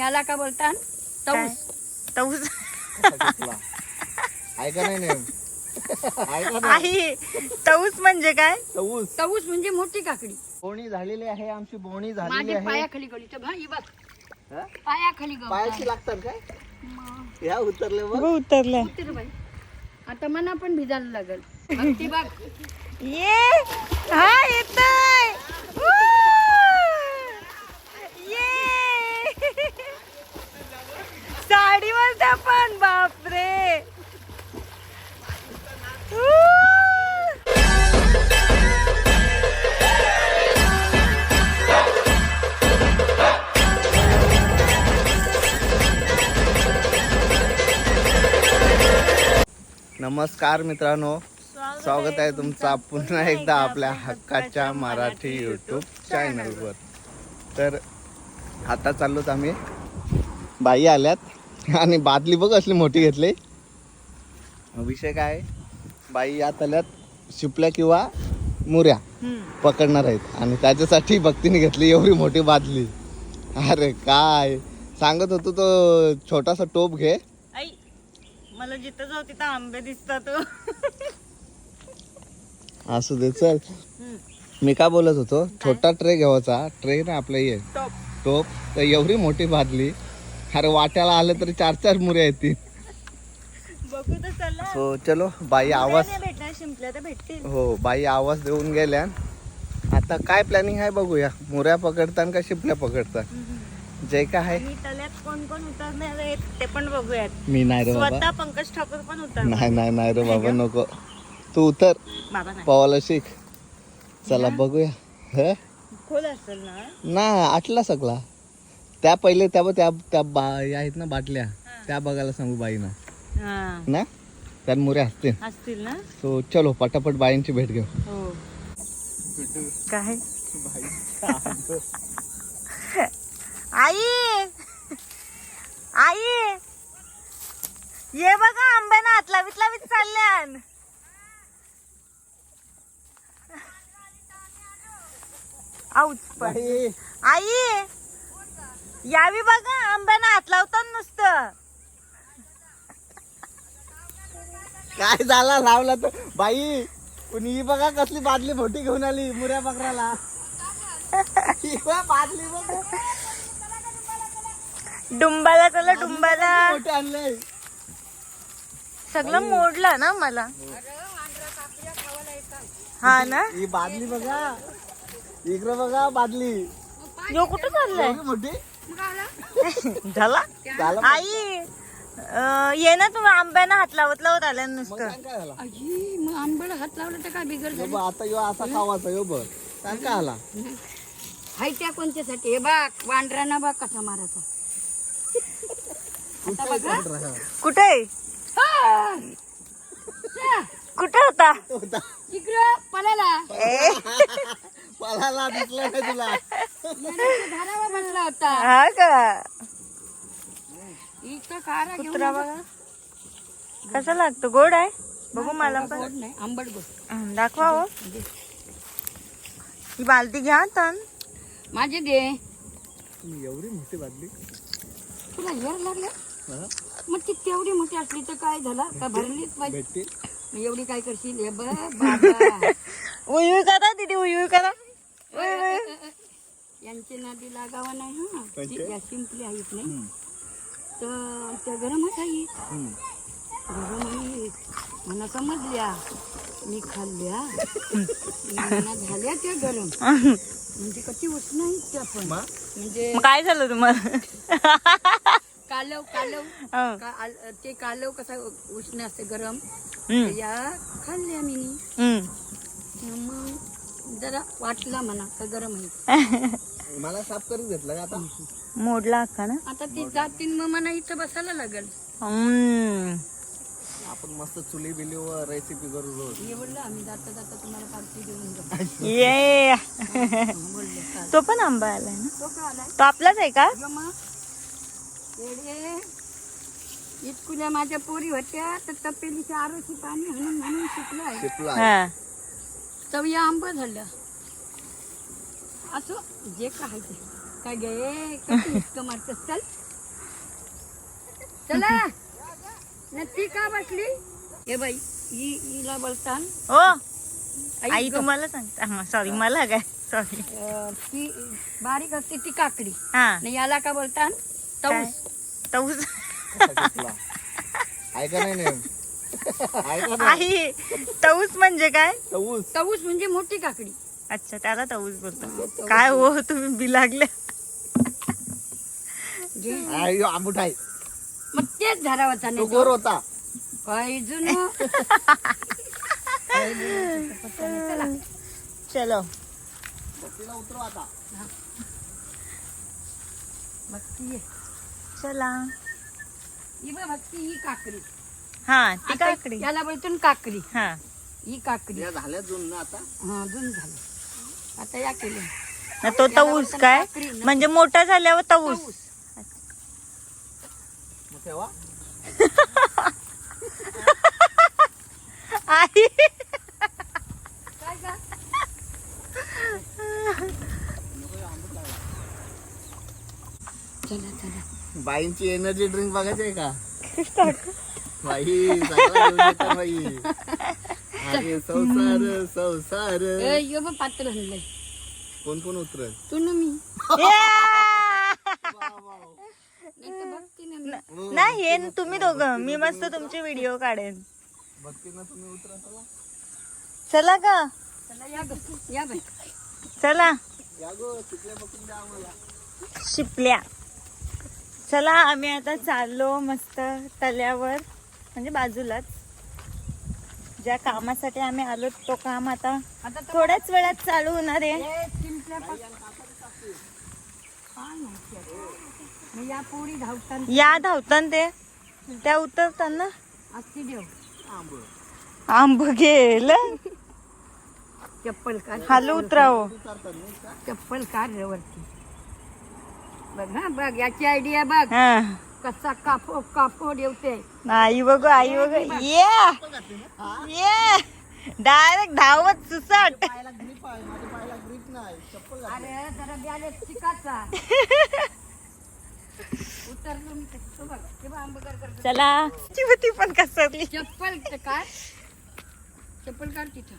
याला का बोलतात तऊस. तऊस. ऐका नाही नेम आई तऊस म्हणजे काय? तऊस. तऊस म्हणजे मोठी काकडी. बोणी झालेली आहे आमची बोणी झालेली माझे आहे. पायाखाली गळी. तर भाई बघ. हा? पायाखाली पायाशी लागतात काय? या उतरले बघ. गळी बाई. आता मना पण भिजायला लागल. बघ ती बघ. ये. हा येतोय. साडीवर त्या पण बापरे! नमस्कार मित्रांनो. स्वागत आहे तुमचा पुन्हा एकदा आपल्या हक्काच्या मराठी यूट्यूब चॅनलवर तर आता चाललोत आम्ही. बाई आल्यात. आणि बादली बघ असली मोठी घेतली. विषय काय आहे? बाई यात आल्यात शिपल्या किंवा मुऱ्या. पकडणार आहेत. आणि त्याच्यासाठी भक्तीने घेतली एवढी मोठी बादली. अरे काय? सांगत होतो तो छोटासा टोप घे. आई मला जिथं जाऊ तिथं आंबे दिसतात असू दे चल. मी काय बोलत होतो? छोटा ट्रे घ्यावाचा. ट्रे ना आपल्या ये टॉप. टोप. तर एवढी मोठी बादली. अरे वाट्याला आलं तरी चार चार मुऱ्या येतील बघू तर चला. सो चलो बाई आवाज नाही भेटणार शिंपल्या तर भेटतील. हो बाई आवाज देऊन गेल्या. आता काय प्लॅनिंग आहे बघूया. मुऱ्या पकडतान का शिपल्या पकडतान? जे काय आहे आणि तल्यात कोण कोण उतरणार आहेत ते पण बघूयात. मी नाही रे बाबा. स्वतः पंकज ठाकूर पण उतर नाही नाही नाही रे बाबा नको. तू उतर. बाबा नाही. पवायला शिक. चला बघूया. ह? खोल असेल ना? ना आटला सगळा. त्या पहिले त्या त्या त्या बा या आहेत ना बाटल्या. त्या बघायला सांगू बाईना. हा. ना? त्या मुऱ्या असतील. असतील ना? सो चलो पटापट बाईंची भेट घेऊ. हो. काय? आई! आई! ये बघा आंब्याना हात लावीत लावीत चालल्यान आऊच पण आई! यावी बघा आंब्याना हात लावतात नुसतं. काय झाला? लावला तर. बाई पण ही बघा कसली बादली मोठी घेऊन आली मुऱ्या बकराला. ही बघ बादली बघ. डुंबाला चला डुंबाला. मोठे आणले सगळं मोडलं ना मला. हा ना? ही बादली बघा. इकडे बघा बादली. यो कुठं चाललंय? एवढी मोठी? झाला? झालं? आई अं, ये ना तुम्ही आंब्याना हात लावत लावत आल्या मग नुसतं. सांग काय झाला? अजी मग आंबळ हात लावला तर काय बिगर यो झाली? बघ, आता यो असा खावाचा यो बघ. सांग काय आला हाय त्या कोणत्यासाठी? हे बघ वांढरांना बघ कसा मारायचा? आता बघा. कुठे कुठे होता? होता. इकडं पलाला ए, पळाला दिसला नाही तुला. धारावर बसला होता. हा का? इकडं कारा घेऊन कुत्रा बघा. कसा लागतो? गोड आहे? बघू मला पण. गोड नाही आंबट गोड. हं, दाखवा हो. ही बालदी घ्या तन. माझे दे. एवढी मोठी बादली? तुला हेर लागलं? हा? मग ती तेवढी मोठी असली तर काय झालं? का भरलीच पाहिजे भेटतील मग एवढी काय करशील? हे बघ बाबा. उयू करा दीदी उयू करा. यांचे नादी लागावा नाही हा. या शिंपली आहेत नाही. तर त्या गरमच हम्म. गरम आहेत मला समजल्या. मी खाल्ल्या. मला झाल्या त्या गरम. म्हणजे कशी उष्ण आहेत त्या पण? म्हणजे मग काय झालं तुम्हाला? कालव कालव. हं. का- आल- ते कालव कसा उष्ण असते गरम. हं, या खाल्ल्या मी. हं. मग जरा वाटला म्हणा का गरम आहे. मला साफ करून घेतलं का आता? मोडला अक्का ना? आता ती जातीन मग मला इथं बसायला लागेल. हम्म. आपण मस्त चुली बिलीवर रेसिपी करू रोज. आम्ही जाता जाता तुम्हाला पार्टी देऊन जाऊ. ये. बोलले चालेल. तो पण आंबा आलाय ना? तो का आलाय. तो आपलाच आहे का? अगं मग. येडे इतकुल्या माझ्या पोरी होत्या तर तपेलीच्या आरोची पाणी म्हणून म्हणून शिकलाय. शिपला हा. तर या आंब झालं. असं जे काय ते काय गे किती इतकं मारत चल. चला. नक्की का बसली? हे बाई ही हिला बोलतान. हो. आई तुम्हाला सांगता. सॉरी मला काय? सॉरी ती बारीक असते ती काकडी. हा. आणि याला का बोलतान? काय? तऊस. तऊस. ऐका नाही नेम ऐका नाही आई तऊस म्हणजे काय? तऊस. तऊस म्हणजे मोठी काकडी. अच्छा त्याला तऊस बोलतो काय हो तुम्ही आहे, ह्यो आंबूट आहे. मग तेच धरावाचा तो नाही गोर होता. काही जुन? चला. चलो तिला उतरव आता. भक्ती आहे. चला. ही बघ भक्ती ही काकडी. हा ती आता काकडी. याला बोलतो ना काकडी. हा. ही काकडी. या झाल्या जुन ना आता. हा अजून झालं. आता या केलं ना तो तऊस काय? म्हणजे मोठा झाल्यावर तऊस. तऊस. मग तेव्हा आई. काय का? चला चला. बाईंची एनर्जी ड्रिंक बघायची आहे का? बाई चांगला घेऊन येता बाई. अरे संसार संसार. ए, यो बघ पात्र आणलंय कोण कोण उतरत तू ना मी. या! नाही भक्ती ना मी. नाही हे तुम्ही दोघं. मी मस्त तुमचे व्हिडिओ काढेन. भक्ती ना तुम्ही उतरा चला. चला का चला या बघ या बाई. चला. या गो तिकडे बघून द्या आम्हाला. शिपल्या चला आम्ही आता चाललो मस्त तल्यावर. म्हणजे बाजूलाच. ज्या कामासाठी आम्ही आलो तो काम आता थोड्याच वेळात चालू होणार आहे. या पोळी धावताना या धावतान ते. त्या उतरताना असती देव. आंब गेलं चप्पल काढ. हालू उतराव. चप्पल काढ रे वरती. बघ हा बघ याची आयडिया बघ. हा. कसा कापो कापो ठेवते आई बघू आई बघू. ये! ये! डायरेक्ट धावत सुसाट. पायाला ग्रीप आहे माझ्या पायाला ग्रीप नाही चप्पल घातली. अरे जरा बॅलेन्स शिकायचा उतरलो मी तर- तो बघ ते बघ आंबे कर- कर- कर. चला चिवती पण कसरली चप्पल ते काढ चप्पल काढ तिथं.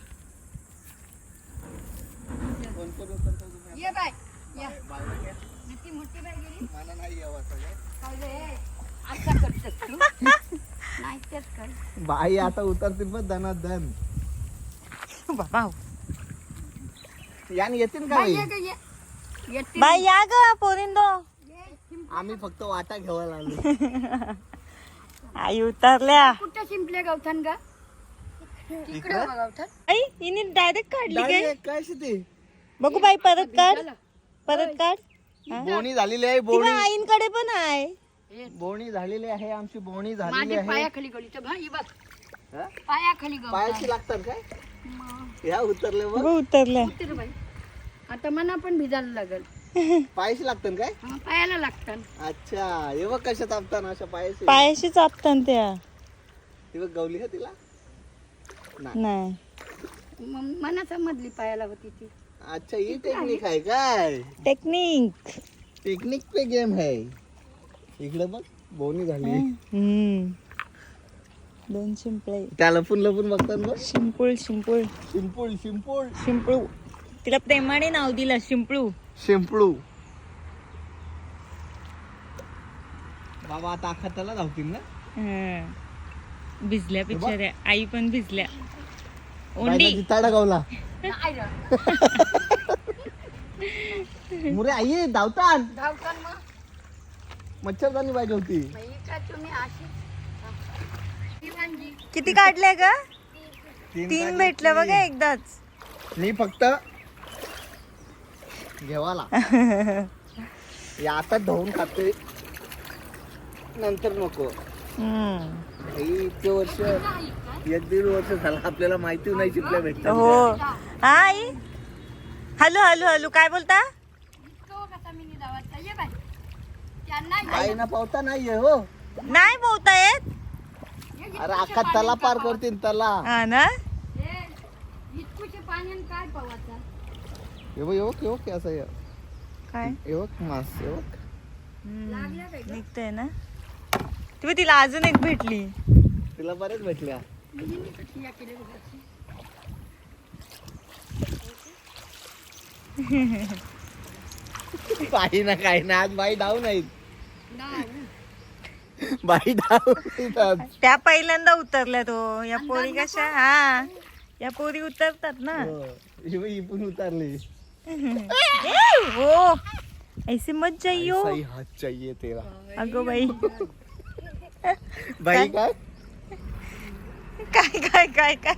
तुम्ही? ये बाय. या. मोठी बाय गेली. मला नाही यावं काय रे असं करतेस तू नाही तेच कर बाई आता उतरतील पण दनात दन बाबा यान येतील का बाई? बाई ये ग ग पोरिंदो. आम्ही फक्त वाटा घ्यायला आलो. आई उतरल्या. कुठं शिंपले गवथान का तिकडे बघ गवथान आई हिने डायरेक्ट काढली काय काय ते? बघू बाई परत काढ. परत काढ. बोणी झालेली आहे बोणी. आईंकडे पण आहे. बोणी झालेली आहे आमची बोणी झालेली आहे. पायाखाली गळी. तर भाई बघ. हा? पायाखाली गवथान पायाशी लागतात काय? मग. या उतरले बघ. आता मना पण भिजायला लागल. पायाशी लागतात काय? हा, पायाला लागतात. अच्छा हे बघ कशा तापतात अशा पायाशी. पायाशी चापतान त्या. हे बघ गवली का तिला? नाही. मना समजली पायाला होती ती. अच्छा ही टेक्निक आहे. काय? टेक्निक पिकनिक पे गेम है. इकडे बघ बोनी झाली. हम्म. दोन शिंपळे. त्या लपून लपून बघतात बघ. शिंपूळ शिंपूळ. शिंपूळ शिंपूळ. शिंपळू. तिला प्रेमाने नाव दिलं शिंपळू. शिंपळू. बाबा आता अख्खा त्याला धावतील ना? हं. भिजल्या बिचाऱ्या आई पण भिजल्या. ओंडी. जिताडा गावला नाही रे. मुरे आई धावतात धावतान मग. मच्छरदानी पाहिजे होती बाई, का तुम्ही अशी ही वांगी. किती काढल्या ग? तीन भेटल्या बघा एकदाच. मी फक्त घेवाला. या आता धुवून खाते नंतर नको. हम्म. हे इतके वर्ष एक दीड वर्ष झालं आपल्याला माहिती नाही शिकल्या भेटतात. हो. हा आई? हॅलो हॅलो हॅलो काय बोलता? इतकं कसा मिनी धावायचा ये बाय त्यांना आईना पावता नाहीये हो. नाही बोलता येत? अरे अख्खा तला पार करतील तला. हा ना? बघ येवक येवक असं ये. काय? येवक मास येवक? निघतंय ना? तुम्ही तिला अजून एक भेटली. तिला बरेच भेटल्या. बाई ना काही ना. आज बाई डाऊ नाहीत. बाई नाहीत आज. त्या पहिल्यांदा उतरल्या तो या पोरी कशा हा. या पोरी उतरतात ना. हो. ही बाई पण उतरली. हो. ऐसे मत जाइयो सही हात चाहिए तेरा. अगो बाई. बाई काय? काय काय काय काय?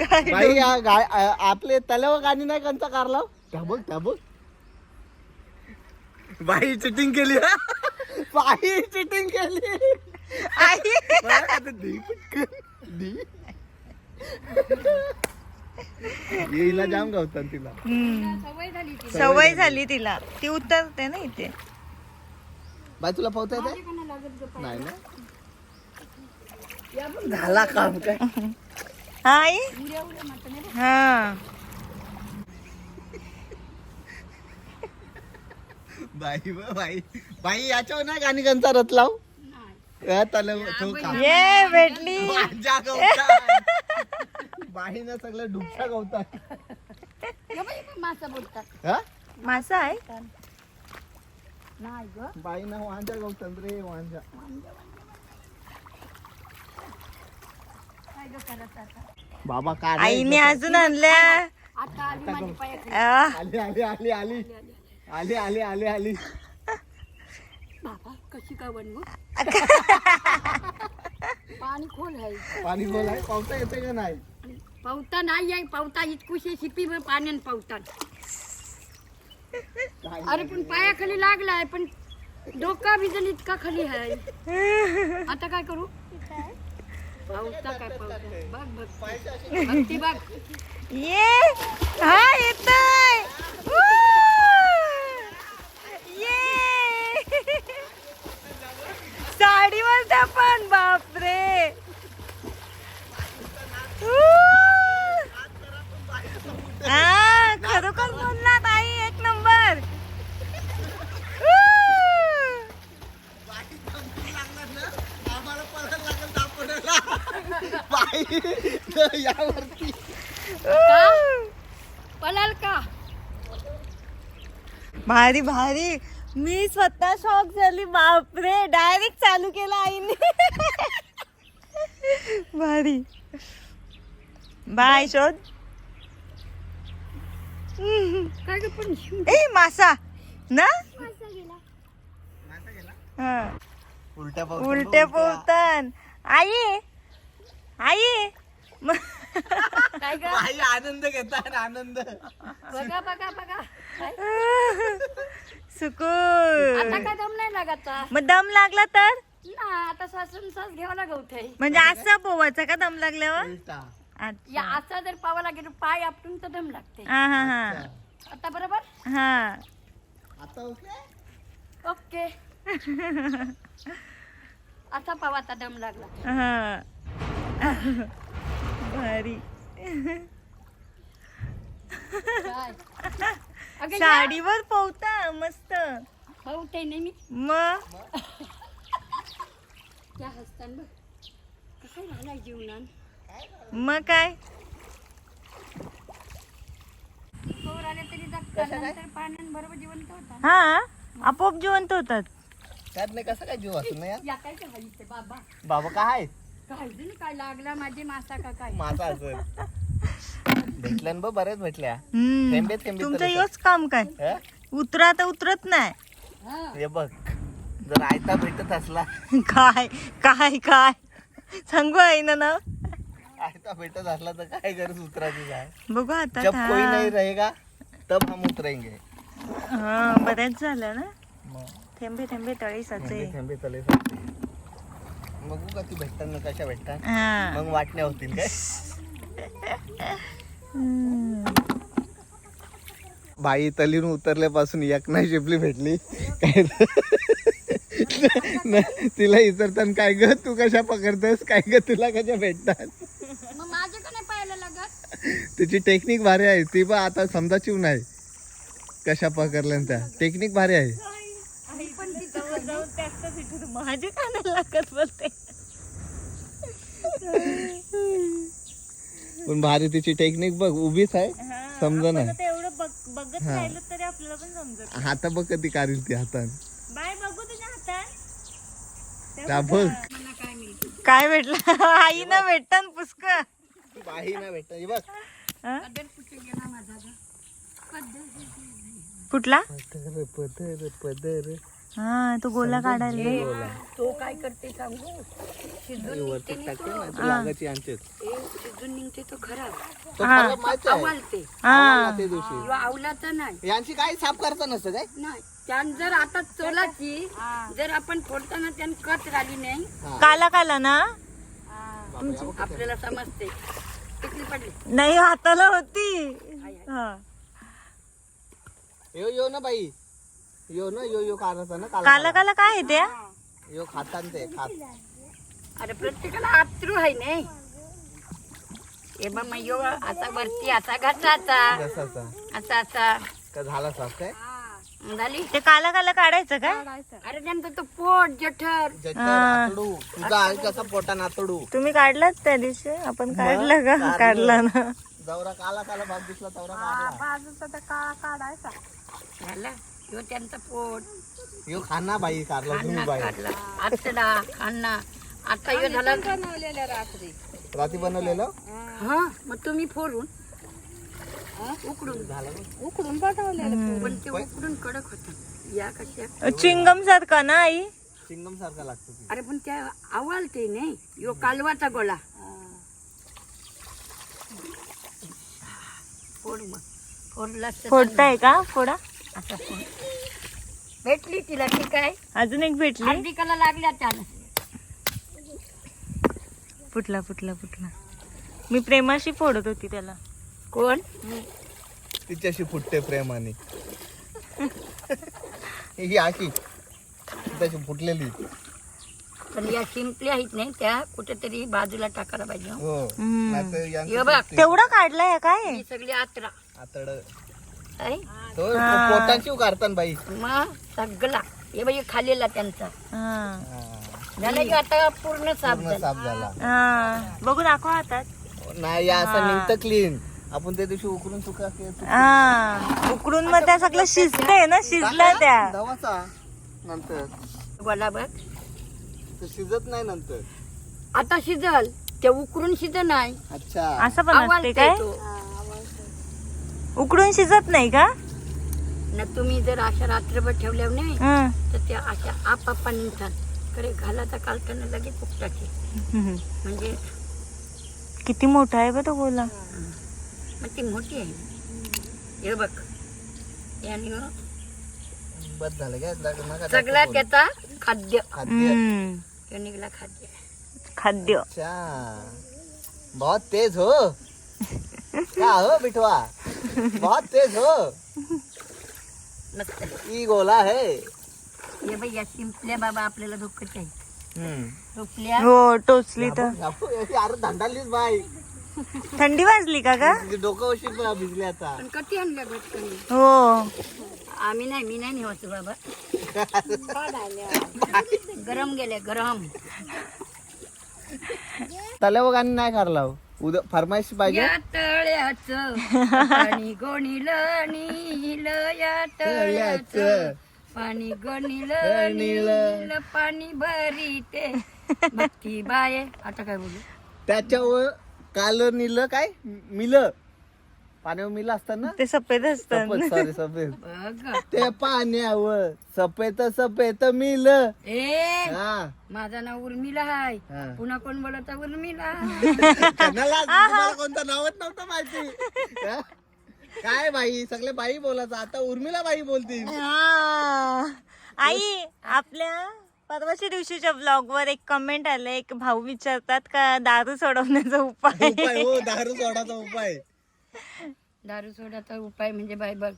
काय बाई या गाय आ- आपले तल्यावर गाणी नाही कंचा कारला त्या बघ त्या बघ. बाई चिटिंग केली. बाई चिटिंग केली. आई. मला आता दी पटकन दी. येईला जाम गावतात तिला. सवय झाली ती सवय झाली तिला. ती उतरते ना इथे. बाई तुला पावता येते नाही ना? झाला काम काय? आई? हा. बाई बाई. बाई याच्यावर ना गाणी गंचा रथ लाव? ये भेटली बाई ना सगळं डुबसा गवतात. मासा बोलतात. मासा आहे? बाई ना वांजा गवतात रे वांजा बाबा काय आईने अजून आणल्या. आता आली माझी पायाखाली आ, आली आली आली आली. आली आली आली आली. बाबा कशी काय बनवू? पाणी खोल आहे. पाणी बोलाय पावसा येते का नाही? पावता नाही आहे. पावता इतकुशी शिपी पाण्यान पावतात अरे पण पायाखाली लागलाय पण डोका भिजल इतका खाली आहे. आता काय करू पावता काय पावता बघ बघ बघ ती बघ ये. हा येतोय! ये. साडीवर पण बापरे! हा खरोखर बोललात आई एक नंबर ऊ! यावरती. ऊ! पळाल का? भारी भारी. मी स्वतः शॉक झाली. बापरे डायरेक्ट चालू केला आईने. भारी. बाय शोध. काय ग पण? शिव ए मासा. ना? हा. उलट्या उलटे पोहतान. आई आई. म- काय ग? बाई आनंद घेतात आनंद. बघा बघा बघा. काय? सुकून आता काय दम नाही लागत आ. मग दम लागला तर? ना आता सासून सास घ्यावा लागत आहे म्हणजे असं पोवायचं का दम लागल्यावर? उलटा. अच्छा. या असा जर पावा लागेल पाय आपटून तर दम लागते. हा हा हा. आता बरोबर? हा. आता ओके ओके. असा पावा आता दम लागला. हा. भारी. साडीवर पोहता मस्त. भाऊ ते नाही मी. मग त्या हसतान बघ. कसं राहिलाय जीवनान मग काय? पोर आले तरी जगतात पाण्यान बरोबर जिवंत होता हा? आपोआप जिवंत होतात. त्यात नाही कसं काय जीव बाबा? बाबा काय? काय नाही काय लागला माझे मासा का काय? माझा असं भेटल्या ना बघ बरेच भेटल्या. हम्म. थेंबे थेंबे तुमचं तरी योच काम काय? हं? उतरा तर उतरत नाही. हा. हे बघ जर आयता भेटत असला. काय काय काय? सांगू आहे ना ना आयता भेटत असला तर काय गरज उतरायची काय? बघू आता जब था. कोई नहीं रहेगा तब हम उतरेंगे. हा बऱ्याच झालं ना? मग. थेंबे थेंबे तळी साचे. थेंबे थेंबे साचे. बघू का ती भेटताना कशा भेटतात? हा. मग वाटण्या होतील काय. बाई तलीन उतरल्यापासून एक नाही शिपली भेटली. काय न- तिला विचारताना काय ग? तू कशा पकडतेस काय ग? तुला कशा भेटतात? मग माझे का नाही पाहायला लागत? तिची टेक्निक भारी आहे. ती पण आता समजाची नाही कशा पकडल्या त्या? टेक्निक भारी आहे. मी पण तिथं जाऊ बोलते एकटाच इथे तू माझे कानाला लागत बोलते. पण भारी तिची टेक्निक बघ उभीच आहे. समजा. आता एवढं बघ- बघत हा. राहिलो तरी आपल्याला पण समजत हाता बघ कधी काढील ती हातान. बाय बघू तुझ्या हातात त्या बघ. काय मिळतं काय भेटलं आईनं भेटत पुष्क बाई ना भेट बघ. कुठला पदर पदर पदर. हा तो गोला काढायला तो काय करते सांगू? शिजून निघते नी तो. लागायची आमचेच. ए, शिजून निघते तो खराब तो खराब माहिती आहे. आवलते. हा. ते दिवशी. किंवा आवलाचा नाही. यांची काही साफ करता नसतं काय? नाही. त्यान जर आता चोलाची जर आपण फोडताना त्यान कट राहिली नाही काला काला ना? आपल्याला समजते. टिकली पडली. नाही हाताला होती. हा. यो यो ना बाई. यो ना यो यो काढायचा ना काला काला काला. काय आहे त्या? यो खातान ते खात. अरे प्रत्येकाला आतरू आहे नाही. ए मग यो आता वरती असा घासाचा कसाचा असा असा का झाला साफ काय? झाली? ते काला काला काढायचं काय अरे त्यांचं तो पोट जठर. ज्याच्यावर आतडू. तुझा आहे कसा पोटा नातडू तुम्ही काढलात त्या दिवशी? आपण काढलं का? काढला. ना. जवरा काला काला भाग दिसला तवरा काढला. झालं? यो त्यांचं पोट. यो खाना बाई काढला तुम्ही खाना बाई. काढला आतडा खाना. आता यो झाला रात्री. बनवलेलं? हा. मग तुम्ही फोडून उकडून झालं. उकडून पाठवलेलं पण ते उकडून कडक होत. या कशा? चिंगम सारखा ना आई? चिंगम सारखा लागतो ती अरे पण त्या आवलते नाही यो कालवाचा गोळा. फोड मग. फोडला तर फोडताय का? फोड. भेटली तिला ती काय? अजून एक भेटली? हार्दिकाला लागल्या त्यानं फुटला फुटला फुटला. मी प्रेमाशी फोडत होती त्याला. कोण? तिच्याशी फुटते प्रेमाने. ही आशी त्याची फुटलेली. पण या शिंपल्या आहेत नाही त्या कुठेतरी बाजूला टाकायला पाहिजे. हो. हम्म. नाहीतर यांचं हे बघ. तेवढा काढलाय काय ही सगळी आत्रा. आतड. तो पोटाची काढतान बाई. मग सगळा. हे बाई खाल्लेला त्यांचा. हा. झालं की आता पूर्ण साफ पूर्ण झाला. साफ झाला. हा. बघू दाखवा हातात. नाही या असं निघतं क्लीन आपण त्या दिवशी उकरून चुका हा. उकडून मग त्या सगळं शिजते ना शिजल्या त्या. दवाचा नंतर. बघ ते शिजत नाही नंतर. आता शिजल ते उकरून शिज नाही. अच्छा. असं पण असते काय? तो. उकडून शिजत नाही का? न तुम्ही जर अशा रात्रभर ठेवल्या नाही हं. तर त्या अशा आपापा निघतात. कडे घालाचा कालताना लगेच उपटाचे हम्म. म्हणजे किती मोठा आहे बघ तो गोला? मग ती मोठी आहे. हे बघ. याने बस झालं सगळा त्याचा खाद्य. खाद्य. हम्म. तो निघला खाद्य. खाद्य. अच्छा. बहुत तेज हो. क्या हो बिठवा? बहुत तेज हो। मस्त ई गोला है। हे बाई या शिंपल्या बाबा आपल्याला धोकच आहे हो टोचली तर. अरे धंडालीच बाई. थंडी वाजली का ग? तिचे डोकं अशी भिजले आता. पण कधी आणल्या भटकणी हो. आम्ही नाही मी नाही नेवाच बाबा. गरम गेले गरम. तल्या गाणी नाही खारला उद्या फरमाईश पाहिजे. या तळ्याच पाणी गोणील नील या तळ्याच पाणी गणिल नील. पाणी भरीते. भक्ती बाये. आता काय बोलू? त्याच्यावर काल निलं काय? मिलं. पाण्यावर मिलं असतात ना ते सफेद असतात. सॉरी सफेद. बघ. ते पाण्यावर. सफेद सफेद मिल. ए हा. माझं नाव उर्मिला हाय. हा. पुन्हा कोण बोलत उर्मिला. तुम्हाला कोणतं नावच नव्हतं माहिती. हा? काय बाई? सगळे बाई बोलायचं. आता उर्मिला बाई बोलतील. हा. आई आपल्या परवाच्या दिवशीच्या ब्लॉग वर एक कमेंट आलं एक भाऊ विचारतात का दारू सोडवण्याचा उपाय? उपाय हो दारू सोडाचा उपाय. दारू सोडाचा उपाय म्हणजे बाय बघ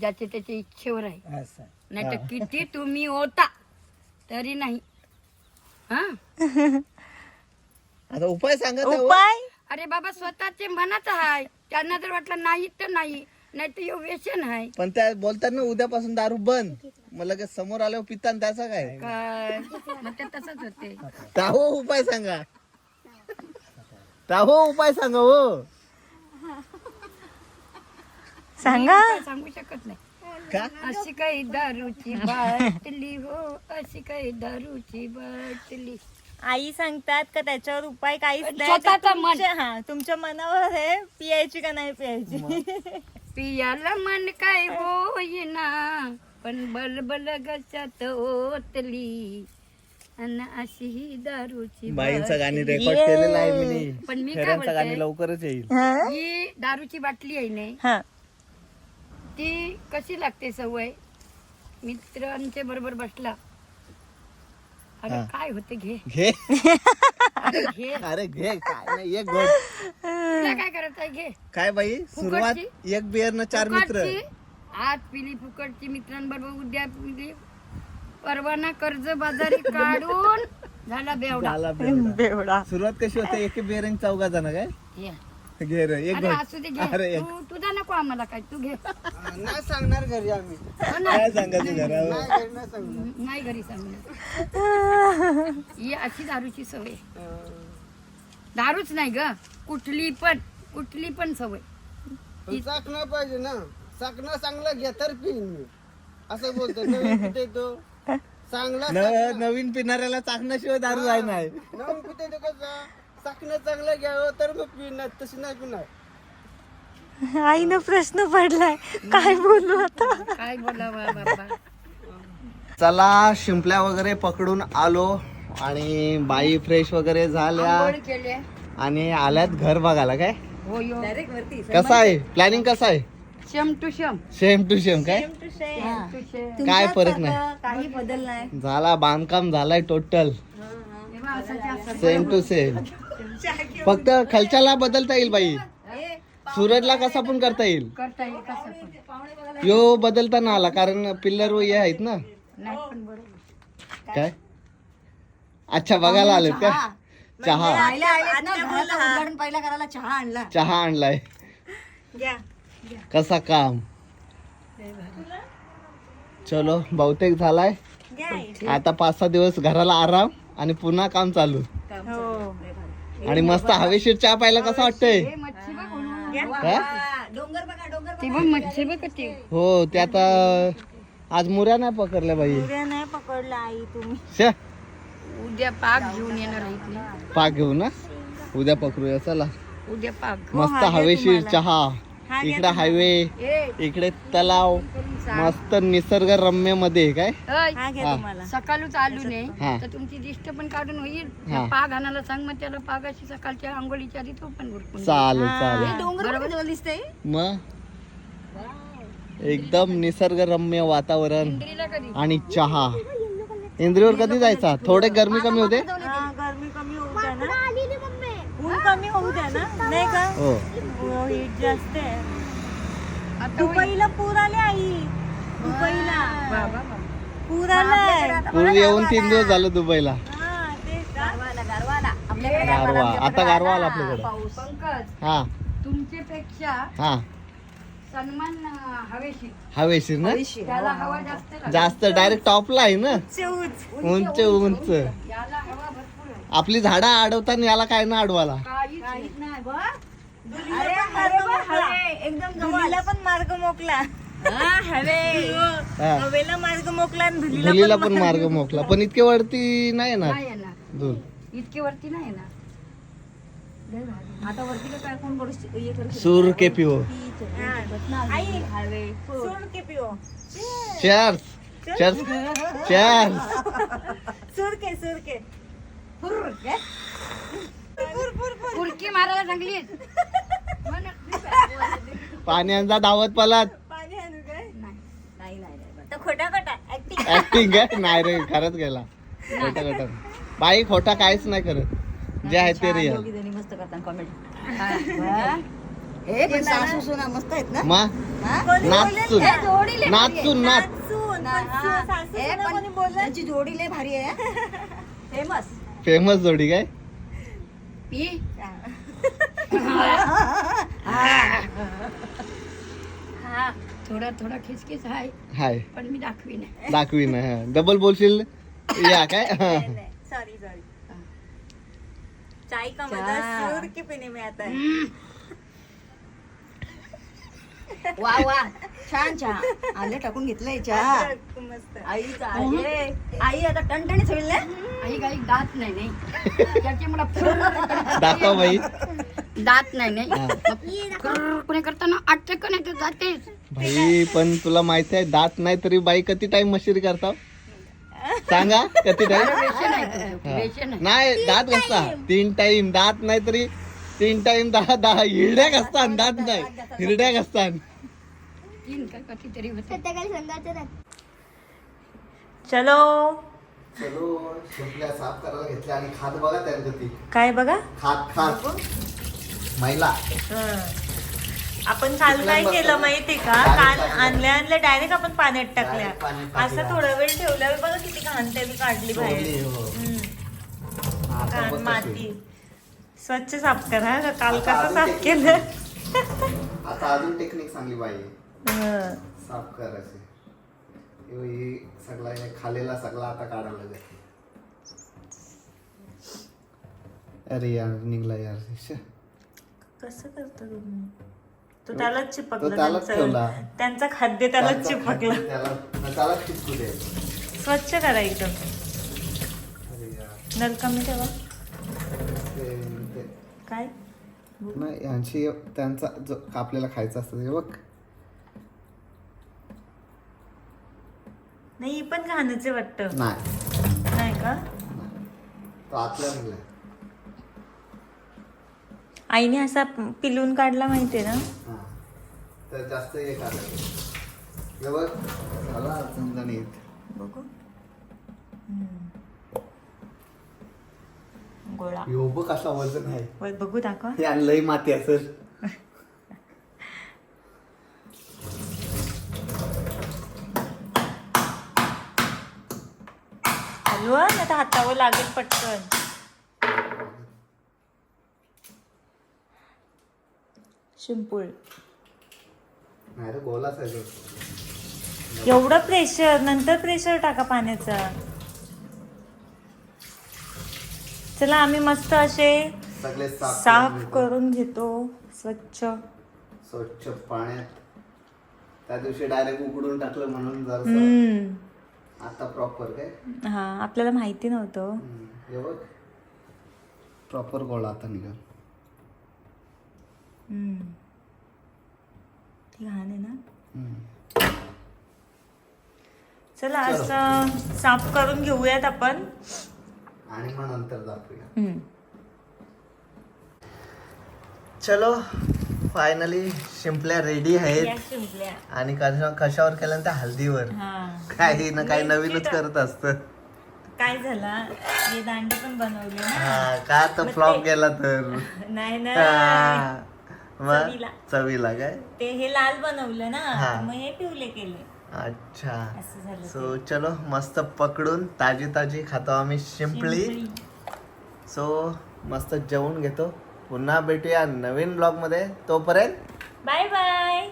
ज्याचे त्याच्या इच्छेवर आहे. असं नाही तर किती तुम्ही होता तरी नाही. हा? आता उपाय सांगा तेव्हा. उपाय? अरे बाबा स्वतःचे मनात आहे त्यांना जर वाटलं नाही तर नाही नाही तर व्यसन आहे पण त्या बोलतात ना उद्यापासून दारू बंद. मग लगेच समोर आल्यावर पिता त्याचा काय? काय? मग ते तसंच होते. ताहो उपाय सांगा. ताहो उपाय सांगा हो. सांगा. सांगू शकत नाही. का? अशी काही दारूची बाटली हो अशी काही दारूची बाटली. आई सांगतात का त्याच्यावर उपाय काहीच नाही स्वतःचं ते मन. तुमच्या- हा तुमच्या मनावर आहे पियायची का नाही पियायची? पियाला मन काय होईना पण बलबल गचात ओतली. अन अशी ही दारूची बाईंचं गाणी बाटली. रेकॉर्ड केलेलं आहे मी. पण मी काय गाणी बोलते लवकरच येईल. हा? ही दारूची बाटली आहे नाही. हा. ती कशी लागते सवय? मित्रांच्या बरोबर बसला. अरे. काय होते घे? घे. अरे घे. अरे घे काय नाही एक तुला काय करायचं आहे घे. काय बाई सुरुवात एक बियर न चार मित्र. फुकटची, आज पिली फुकटची मित्रांबरोबर उद्या पिली. परवाना कर्ज बाजारी काढून झाला बेवडा. झाला बेवडा. बेवडा. सुरुवात कशी होते? एक बियर आणि चौघा जण काय? ये. घे रे एक अरे घोट असू दे अरे घे एक. तू तुझा नको आम्हाला काय तू घे. नाही सांगणार घरी आम्ही. हो ना? काय सांगायचं घरावर? नाही घरी नाही सांगणार. नाही घरी सांगणार. ही अशी दारूची सवय. दारूच नाही ग. कुठली पण कुठली पण सवय. पण चाकणं पाहिजे ना. चाकणं चांगलं घ्या तर पिईन मी. असं बोलतो नवीन कुठे तो. चांगला न- नवीन पिणाऱ्याला चाकण्याशिवाय दारू आहे नाही. नवीन कुठे तो कसं? चाकणं चांगलं घ्यावं तर मग पिणार तशी नाही पिणार. आईनं प्रश्न पडलाय. काय बोलू आता? काय बोलावा बाबा? चला शिंपल्या वगैरे पकडून आलो आणि बाई फ्रेश वगैरे झाल्या. केले. आणि आल्यात घर बघायला काय? हो यो. कसं आहे? प्लॅनिंग कसं आहे? Same to same same to same काय? टू शम काय फरक नाही. काही बदल नाही. झाला बांधकाम झालाय टोटल सेम टू सेम फक्त खर्चाला बदलता येईल बाई. सूरजला कसा पण करता येईल. करता येईल कसं पण. यो बदलता ना आला कारण पिल्लर हे आहेत ना. नाही पण बरोबर. काय? अच्छा बघायला आलेत का? चहा. पहिला करायला चहा आणला. चहा आणलाय. घ्या. कसा काम? चलो बहुतेक झालाय. घ्या. आता पाच सहा दिवस घराला आराम आणि पुन्हा काम चालू. आणि मस्त हवेशीर चहा प्यायला कसं वाटतंय? हे मच्छी बघ म्हणून. हा? ती बघ. मच्छी बघ कशी हो ते आता आज मुऱ्या नाही पकडल्या बाई. नाही पकडला आई तुम्ही. शे उद्या पाक घेऊन येणार आहे. पाक घेऊ ना? उद्या पकडूया चला. उद्या पाक. मस्त हवेशीर चहा. हा इकडे हायवे इकडे तलाव मस्त निसर्ग रम्यमध्ये काय? हा हा. सकाळच आलू. नाही तर तुमची दिष्ट पण काढून होईल. पाग आणायला सांग मग त्याला पागाशी सकाळच्या आंघोळीच्या आधी तो पण. चालेल चालेल. बरोबर? दिसतंय? मग? एकदम निसर्गरम्य वातावरण इंद्रीला कधी? आणि चहा. इंद्रीवर कधी जायचा? थोडे गरमी कमी होते हा गरमी कमी होऊ द्या ना कमी होऊ द्या ना. नाही का? हो. हो, हीट जास्त आहे. दुबईला पूर आले आई. दुबईला. पूर आलाय. पूर्वी येऊन तीन दिवस झालं दुबईला. हा तेच ना. गारवा. आता गारवा आला आपल्याकडे. पंकज हा. तुमच्या पेक्षा हा. सन्मान अं, हवेशीर. हवेशीर ना? त्याला हवा जास्त लागते. जास्त डायरेक्ट टॉपला आहे ना? चौच उंच उंच. याला आपली झाडं अडवताना याला काय ना अडवाला काहीच नाही. एकदम धुलीला पण मार्ग मोकला हवे. हा. हवेला मार्ग मोकला आणि धुलीला धुलीला पण मार्ग मोकला पण इतके वरती नाही येणार. नाही येणार. धूल इतके वरती नाही येणार. लय भारी. आता वरती काय कोण करू सूर के पिओ. आई हवे सोड के पिओ. चर्स चर्स चर्स सुर के सुर के. फुरकी. मारायला सांगली पाण्याचा धावत पलात पाणी आणू काय? नाही नाही तर खोटा खोटा ऍक्टिंग आहे? नाही रे खरंच गेला. खोटा खोटा. बाई खोटा काहीच नाही करत. जे आहे ते रिअल मस्त करतात कॉमेडी हे. सासू सुना मस्त आहेत ना? मा नाचून. जोडीले नाचून नाच. जोडी लय भारी आहे. फेमस फेमस जोडी काय? ही हा थोडा थोडा खिचखिच आहे हाय. पण मी दाखवी नाही दाखवी ना डबल बोलशील? या काय? हा. सॉरी सॉरी चाय का मजा. सूर की पिणे में आता. है वा वा. छान चहा आले टाकून घेतलंय चहा. मस्त. आई आई आता टणटणीत होईल ना? आई काही दात नाही नाही. त्याचे मला फुर- दाखवा बाई. दात नाही नाही. मग करताना अटक नाही तर जातेच भाई पण तुला माहिती आहे दात नाही तरी बाई किती टाइम मशिरी करता? सांगा किती टाइम नाही दात घसता तीन टाइम दात नाही तरी तीन टाइम दहा दहा. हिरड्या घसतान दात नाही. हिरड्या घसतान तीन का होते. चलो. चलो शिंपल्या साफ करायला घेतल्या आणि खात बघा त्यांचं ती. काय बघा? खात खात. महिला आपण काल काय केलं माहिती का? काल आणल्या आणल्या डायरेक्ट आपण पाण्यात टाकल्या. Direct पाण्यात टाकल्या. असं थोडा वेळ ठेवल्यावर बघा किती घाण ते मी काढली सोडली, बाहेर. हो. हम्म. आता घाण बघ कशी. माती स्वच्छ साफ करा. हा. काल आता कसं अजून साफ. केलं? आता अजून टेक्निक सांगली बाई. साफ करायचे. ही सगळा हे खालेला सगळा आता काढायला लागेल. अरे यार निघला यार. कसं करतो तुम्ही? तो त्यालाच चिपकला त्यालाच त्यांचं- ठेवला. त्यांचं खाद्य त्यालाच चिपकलं. त्याला त्यालाच चिपकू दे. स्वच्छ करा एकदम. नल कमी ठेवा. काय? नाही यांची त्यांचा जो आपल्याला खायचा असतं ते बघ. नाही पण घाणीचे वाटतं. नाही. नाही का? तो आतला निघला आईने असा पिलून काढला माहितीये ना? हा. तर जास्त हे काढायचं हे बघ हम्म. गोळा. कसा वजन आहे. बघू दाखवा. हे आणलंय माती असं ना तर हातावर लागेल पटकन. शिंपूळ. एवढं प्रेशर नंतर प्रेशर टाका पाण्याचा. चला आम्ही मस्त असे सगळे साफ करून घेतो. स्वच्छ. स्वच्छ पाण्यात. त्या दिवशी डायरेक्ट उकडून टाकलं म्हणून आता प्रॉपर काय? हा आपल्याला माहिती नव्हतं. हे बघ. प्रॉपर गोळा आता निघाल. हम्म. ती घाण आहे ना. चला. असं साफ करून घेऊयात आपण. आणि मग नंतर दाखवूया. हम्म. चलो. फायनली शिंपल्या रेडी आहेत. शिंपल्या. आणि कशा कशावर केलं त्या हल्दीवर. हा. काही ना काही नवीनच करत असत. काय झाला? हे दांडे पण बनवले ना. का तर फ्लॉप गेला तर? नाही ना हा. मग? चवीला. चवीला काय? ते हे लाल बनवलं ना. हा. मग हे पिवले केले. अच्छा. असं झालं ते. सो चलो मस्त पकडून ताजी ताजी खातो आम्ही शिंपली शिंपली. सो मस्त जेवून घेतो. पुन्हा भेटूया नवीन ब्लॉगमध्ये तोपर्यंत बाय बाय.